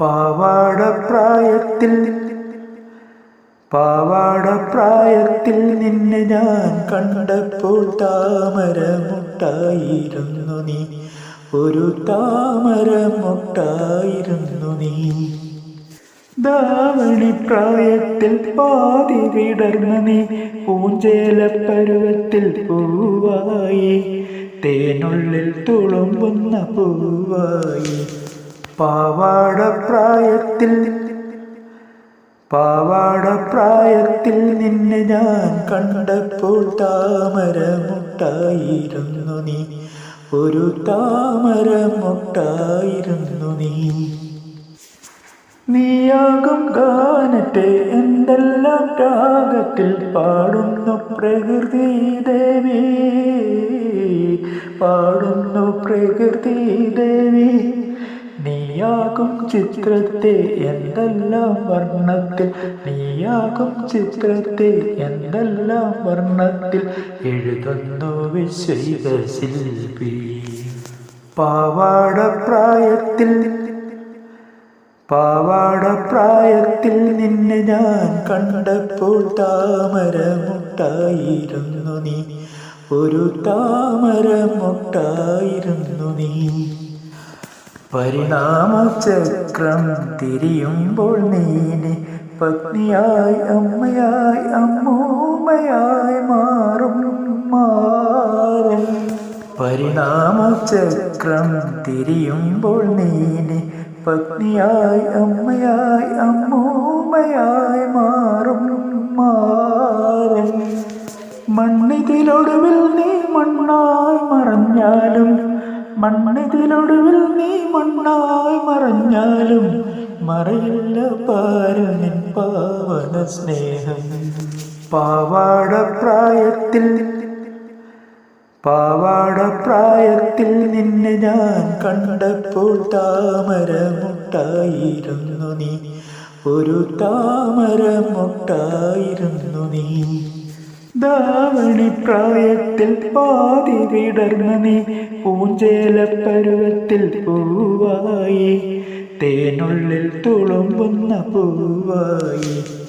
പാവാടപ്രായത്തിൽ പാവാടപ്രായത്തിൽ നിന്നെ ഞാൻ കണ്ടപ്പോൾ താമരമുട്ടായിരുന്നു നീ. ഒരു താമരമുട്ടായിരുന്നു നീ. ദാവണിപ്രായത്തിൽ പാതി വിടർന്ന നീ പൂഞ്ചേലപ്പരുവത്തിൽ പൂവായി. തേനുള്ളിൽ തുളുമ്പുന്ന പൂവായി. പാവാടപ്രായത്തിൽ പാവാടപ്രായത്തിൽ നിന്നെ ഞാൻ കണ്ടപ്പോൾ താമരമുട്ടായിരുന്നു നീ. ഒരു താമരമുട്ടായിരുന്നു നീ. നീയാകും ഗാനത്തെ എന്തെല്ലാം രാഗത്തിൽ പാടുന്നു പ്രകൃതി ദേവി. പാടുന്നു പ്രകൃതി ദേവി. നീയാകും ചിത്രത്തെ എന്തെല്ലാം വർണത്തിൽ? നീയാകും ചിത്രത്തെ എന്തെല്ലാം വർണത്തിൽ? എഴുതുന്നു വിശ്വൈക ശില്പി. പാവാടപ്രായത്തിൽ പാവാടപ്രായത്തിൽ നിന്നെ ഞാൻ കണ്ടപ്പോൾ താമരമുട്ടായിരുന്നു നീ. ഒരു താമരമുട്ടായിരുന്നു നീ. പരിണാമചക്രം തിരിയുമ്പോൾ നീനെ പത്നിയായി അമ്മയായി അമ്മൂമ്മയായി മാറും മാറും. പരിണാമചക്രം തിരിയുമ്പോൾ നീനെ പത്നിയായി അമ്മയായി അമ്മൂമ്മയായി മാറും മാറും. മണ്ണിതിലൊടുവിൽ നീ മണ്ണായി മറഞ്ഞാലും മണ്ണിതിലൊടുവിൽ നീ മണ്ണായി മറഞ്ഞാലും മറയില്ല പാരനിൻ പാവന സ്നേഹം. പാവാടപ്രായത്തിൽ പാവാടപ്രായത്തിൽ നിന്നെ ഞാൻ കണ്ടപ്പോൾ താമരമുട്ടായിരുന്നു നീ. ഒരു താമരമുട്ടായിരുന്നു നീ. ധാവണി പ്രായത്തിൽ പാതി വിടർന്ന നീ പൂഞ്ചേല പരുവത്തിൽ പൂവായി. തേനുള്ളിൽ തുളുമ്പുന്ന പൂവായി.